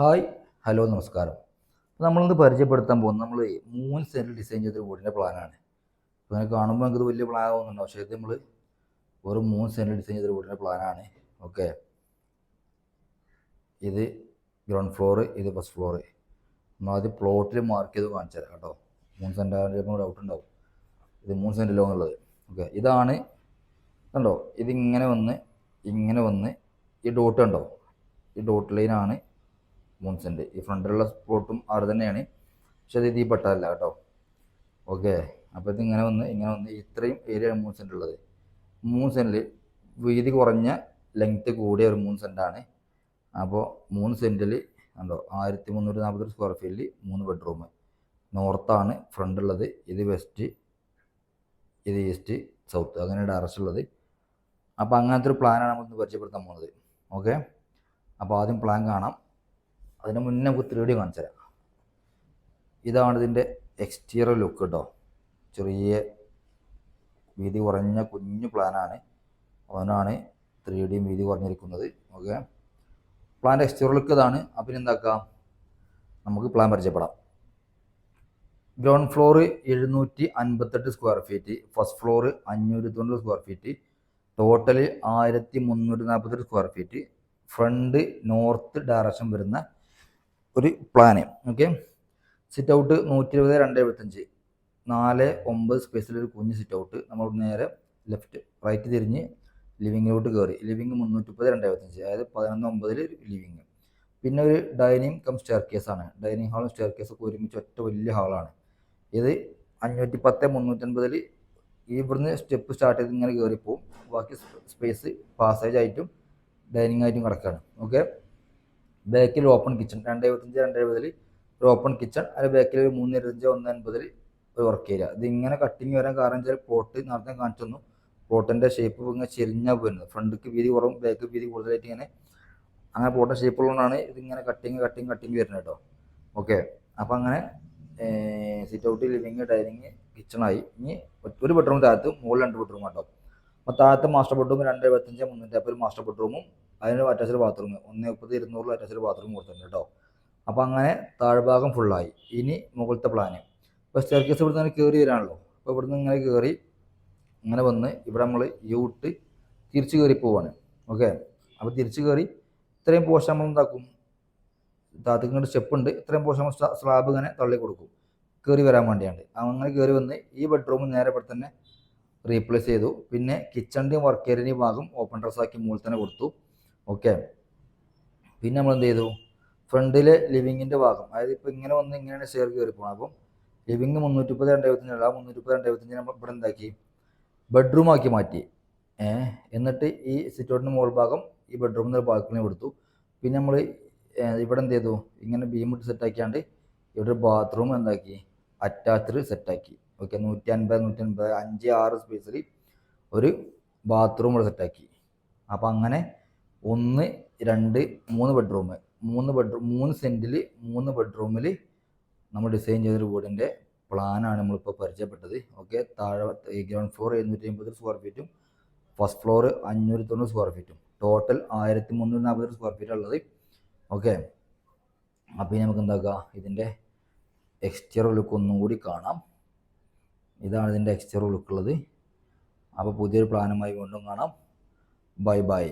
Hi hello നമസ്കാരം. നമ്മളിന്ന് പരിചയപ്പെടുത്താൻ പോകുന്നത് നമ്മൾ മൂന്ന് സെന്റിൽ ഡിസൈൻ ചെയ്തൊരു വീടിന്റെ പ്ലാനാണ്. അങ്ങനെ കാണുമ്പോൾ നമുക്ക് ഇത് വലിയ പ്ലാൻ ആവുന്നുണ്ടോ പക്ഷേ ഇത് നമ്മൾ വെറും മൂന്ന് സെന്റിൽ ഡിസൈൻ ചെയ്തൊരു വീടിന്റെ പ്ലാനാണ്. ഓക്കെ. ഇത് ഗ്രൗണ്ട് ഫ്ലോർ ഇത് ഫസ്റ്റ് ഫ്ലോർ നമ്മൾ ആദ്യം പ്ലോട്ടിൽ മാർക്ക് ചെയ്ത് കാണിച്ചു തരാം കേട്ടോ മൂന്ന് സെന്റാകുമ്പോൾ ഡൗട്ട് ഉണ്ടാവും. ഇത് മൂന്ന് സെന്റിലോ എന്നുള്ളത് ഓക്കെ. ഇതാണ് കണ്ടോ? ഇതിങ്ങനെ വന്ന് ഇങ്ങനെ വന്ന് ഈ ഡോട്ട് കണ്ടോ? ഈ ഡോട്ട് ലൈനാണ് മൂന്ന് സെന്റ് ഈ ഫ്രണ്ടിലുള്ള സ്പോട്ടും ആറ് തന്നെയാണ്. പക്ഷേ അത് ഇതീ പെട്ടതല്ല കേട്ടോ. ഓക്കെ അപ്പോൾ ഇത് ഇങ്ങനെ വന്ന് ഇങ്ങനെ വന്ന് ഇത്രയും ഏരിയയാണ് മൂന്ന് സെന്റ് ഉള്ളത്. മൂന്ന് സെന്റിൽ വീതി കുറഞ്ഞ ലെങ്ത്ത് കൂടിയ ഒരു മൂന്ന് സെന്റാണ് അപ്പോൾ മൂന്ന് സെന്റിൽ കണ്ടോ ആയിരത്തി മുന്നൂറ്റി നാൽപ്പത്തൊരു സ്ക്വയർ ഫീറ്റിൽ മൂന്ന് ബെഡ്റൂം നോർത്താണ് ഫ്രണ്ട് ഉള്ളത് ഇത് വെസ്റ്റ് ഇത് ഈസ്റ്റ് സൗത്ത് അങ്ങനെ ഡയറക്ഷൻ ഉള്ളത്. അപ്പോൾ അങ്ങനത്തെ ഒരു പ്ലാനാണ് നമ്മൾ പരിചയപ്പെടുത്താൻ പോകുന്നത്. ഓക്കെ അപ്പോൾ ആദ്യം പ്ലാൻ കാണാം. അതിന് മുന്നേ നമുക്ക് ത്രീ ഡി കാണിച്ചു തരാം. ഇതാണ് ഇതിന്റെ എക്സ്റ്റീരിയർ ലുക്ക് കേട്ടോ ചെറിയ വീതി കുറഞ്ഞ കുഞ്ഞു പ്ലാനാണ് അവനാണ് ത്രീ ഡിയും വീതി കുറഞ്ഞിരിക്കുന്നത്. ഓക്കെ. പ്ലാന്റെ എക്സ്റ്റീരിയർ ലുക്ക് ഇതാണ്. അപ്പം എന്താക്കാം? നമുക്ക് പ്ലാൻ പരിചയപ്പെടാം. ഗ്രൗണ്ട് ഫ്ലോർ എഴുന്നൂറ്റി അൻപത്തെട്ട് സ്ക്വയർ ഫീറ്റ് ഫസ്റ്റ് ഫ്ലോർ അഞ്ഞൂറ്റി തൊണ്ണൂറ് സ്ക്വയർ ഫീറ്റ് ടോട്ടൽ ആയിരത്തി മുന്നൂറ്റി നാൽപ്പത്തെട്ട് square feet front north direction വരുന്ന ഒരു പ്ലാൻ ഓക്കെ സിറ്റ് ഔട്ട് നൂറ്റി ഇരുപത് രണ്ട് എഴുപത്തഞ്ച് നാല് ഒമ്പത് സ്പേസിലൊരു കുഞ്ഞ് സിറ്റ് ഔട്ട് നമ്മൾ നേരെ ലെഫ്റ്റ് റൈറ്റ് തിരിഞ്ഞ് ലിവിങ്ങിലോട്ട് കയറി ലിവിങ് മുന്നൂറ്റി മുപ്പത് രണ്ട് എഴുപത്തഞ്ച് അതായത് പതിനൊന്ന് ഒമ്പതിൽ ലിവിങ് പിന്നെ ഒരു ഡൈനിങ് കം സ്റ്റെയർ കേസ് ആണ് ഡൈനിങ് ഹാളും സ്റ്റെയർ കേസൊക്കെ ഒരുമിച്ച് ഒറ്റ വലിയ ഹാളാണ് ഇത് അഞ്ഞൂറ്റി പത്ത് മുന്നൂറ്റൻപതിൽ ഇവിടുന്ന് സ്റ്റെപ്പ് സ്റ്റാർട്ട് ചെയ്ത് ഇങ്ങനെ കയറിപ്പോവും ബാക്കി സ്പേസ് പാസേജ് ആയിട്ടും ഡൈനിങ് ആയിട്ടും കിടക്കുകയാണ് ഓക്കെ ബാക്കിൽ ഓപ്പൺ കിച്ചൺ രണ്ട് എഴുപത്തഞ്ച് രണ്ട് എഴുപതിൽ ഒരു ഓപ്പൺ കിച്ചൺ അതിൽ ബാക്കിൽ ഒരു മൂന്ന് ഇരുപത്തഞ്ച് ഒന്ന് അൻപതിൽ ഒരു വർക്ക് ഏരിയ ഇത് ഇങ്ങനെ കട്ടിങ് വരാൻ കാരണം വെച്ചാൽ പ്ലോട്ട് നേരത്തെ കാണിച്ചു തന്നു. പ്ലോട്ടിന്റെ ഷേപ്പ് ഇങ്ങനെ ചെരിഞ്ഞാൽ പോയിരുന്നത് ഫ്രണ്ടിക്ക് വീതി കുറവും ബാക്ക് വീതി കൂടുതലായിട്ട് ഇങ്ങനെ അങ്ങനെ പ്ലോട്ടിന്റെ ഷേപ്പ് ഉള്ളതുകൊണ്ടാണ് ഇതിങ്ങനെ കട്ടിങ് കട്ടിങ് കട്ടിങ് വരുന്നത് കേട്ടോ. ഓക്കെ അപ്പോൾ അങ്ങനെ സിറ്റ് ഔട്ട് ലിവിങ് ഡൈനിങ് കിച്ചണായി ഇനി ഒരു ബെഡ്റൂം താഴത്ത് മുകളിൽ രണ്ട് ബെഡ്റൂം കേട്ടോ താഴത്തെ മാസ്റ്റർ ബെഡ്റൂം രണ്ട് മുന്നൂറ്റി ഒരു മാസ്റ്റർ ബെഡ്റൂമും അതിന് അറ്റാച്ച്ഡ് ബാത്റൂം ഒന്ന് മുപ്പത് ഇരുന്നൂറിൽ അറ്റാച്ച്ഡ് ബാത്റൂം കൊടുത്തിട്ടുണ്ട് കേട്ടോ അപ്പോൾ അങ്ങനെ താഴ്ഭാഗം ഫുള്ളായി ഇനി മുകളിലത്തെ പ്ലാന് ഇപ്പോൾ സ്റ്റെയർ കേസ് ഇവിടുന്ന് അങ്ങനെ കയറി വരാണല്ലോ. അപ്പോൾ ഇവിടുന്ന് ഇങ്ങനെ കയറി ഇങ്ങനെ വന്ന് ഇവിടെ നമ്മൾ യൂട്ട് തിരിച്ച് കയറി പോവാണ്. ഓക്കെ? അപ്പോൾ തിരിച്ച് കയറി ഇത്രയും പോഷൻ നമ്മൾ എന്താക്കും? താത്തക്ക് ഇങ്ങോട്ട് സ്റ്റെപ്പ് ഉണ്ട്. ഇത്രയും പോഷൻ സ്ലാബ് ഇങ്ങനെ തള്ളി കൊടുക്കും. കയറി വരാൻ വേണ്ടിയാണ്. അങ്ങനെ കയറി വന്ന് ഈ ബെഡ്റൂം നേരെ ഇവിടെ തന്നെ റീപ്ലേസ് ചെയ്തു. പിന്നെ കിച്ചണിന്റെയും വർക്ക് ഏരിയന്റെയും ഭാഗം ഓപ്പൺ ഡ്രസ് ആക്കി മുകളിൽ തന്നെ കൊടുത്തു. ഓക്കെ പിന്നെ നമ്മൾ എന്ത് ചെയ്തു? ഫ്രണ്ടിലെ ലിവിങ്ങിന്റെ ഭാഗം. അതായത് ഇപ്പോൾ ഇങ്ങനെ വന്ന് ഇങ്ങനെയാണ് ഷെയർ കയറി പോകണം അപ്പം ലിവിങ് മുന്നൂറ്റി മുപ്പത് രണ്ട് എഴുപത്തഞ്ച് ആ മുന്നൂറ്റി മുപ്പത് രണ്ട് എഴുപത്തഞ്ച് നമ്മൾ ഇവിടെ എന്താക്കി? ബെഡ്റൂം ആക്കി മാറ്റി. എന്നിട്ട് ഈ സിറ്റൗട്ടിന്റെ മുകൾ ഭാഗം ഈ ബെഡ്റൂമിൽ നിന്ന് ബാൽക്കണി കൊടുത്തു. പിന്നെ നമ്മൾ ഇവിടെ എന്ത് ചെയ്തു? ഇങ്ങനെ ബീം ഇട്ട് സെറ്റാക്കിയാണ്ട് ഇവിടെ ഒരു ബാത്റൂം എന്താക്കി? അറ്റാച്ച്ഡ് സെറ്റാക്കി. ഓക്കെ നൂറ്റി അൻപത് നൂറ്റി അൻപത് അഞ്ച് ആറ് സ്പേസിൽ ഒരു ബാത്റൂം ഇവിടെ സെറ്റാക്കി. അപ്പോൾ അങ്ങനെ ഒന്ന് രണ്ട് മൂന്ന് ബെഡ്റൂം മൂന്ന് ബെഡ്റൂം മൂന്ന് സെന്റിൽ മൂന്ന് ബെഡ്റൂമിൽ നമ്മൾ ഡിസൈൻ ചെയ്തൊരു വീടിന്റെ പ്ലാനാണ് നമ്മളിപ്പോൾ പരിചയപ്പെട്ടത്. ഓക്കെ താഴെ ഗ്രൗണ്ട് ഫ്ലോർ എഴുന്നൂറ്റി അമ്പത് സ്ക്വയർ ഫീറ്റും ഫസ്റ്റ് ഫ്ലോർ അഞ്ഞൂറ്റി തൊണ്ണൂറ് സ്ക്വയർ ഫീറ്റും ടോട്ടൽ ആയിരത്തി മുന്നൂറ്റി നാൽപ്പത് സ്ക്വയർ ഫീറ്റ് ഉള്ളത്. ഓക്കെ അപ്പോൾ നമുക്ക് എന്താക്കുക ഇതിന്റെ എക്സ്റ്റീരിയർ ലുക്ക് ഒന്നും കൂടി കാണാം. ഇതാണ് ഇതിന്റെ എക്സ്റ്റീരിയർ ലുക്ക് ഉള്ളത്. അപ്പോൾ പുതിയൊരു പ്ലാനുമായി വീണ്ടും കാണാം. Bye bye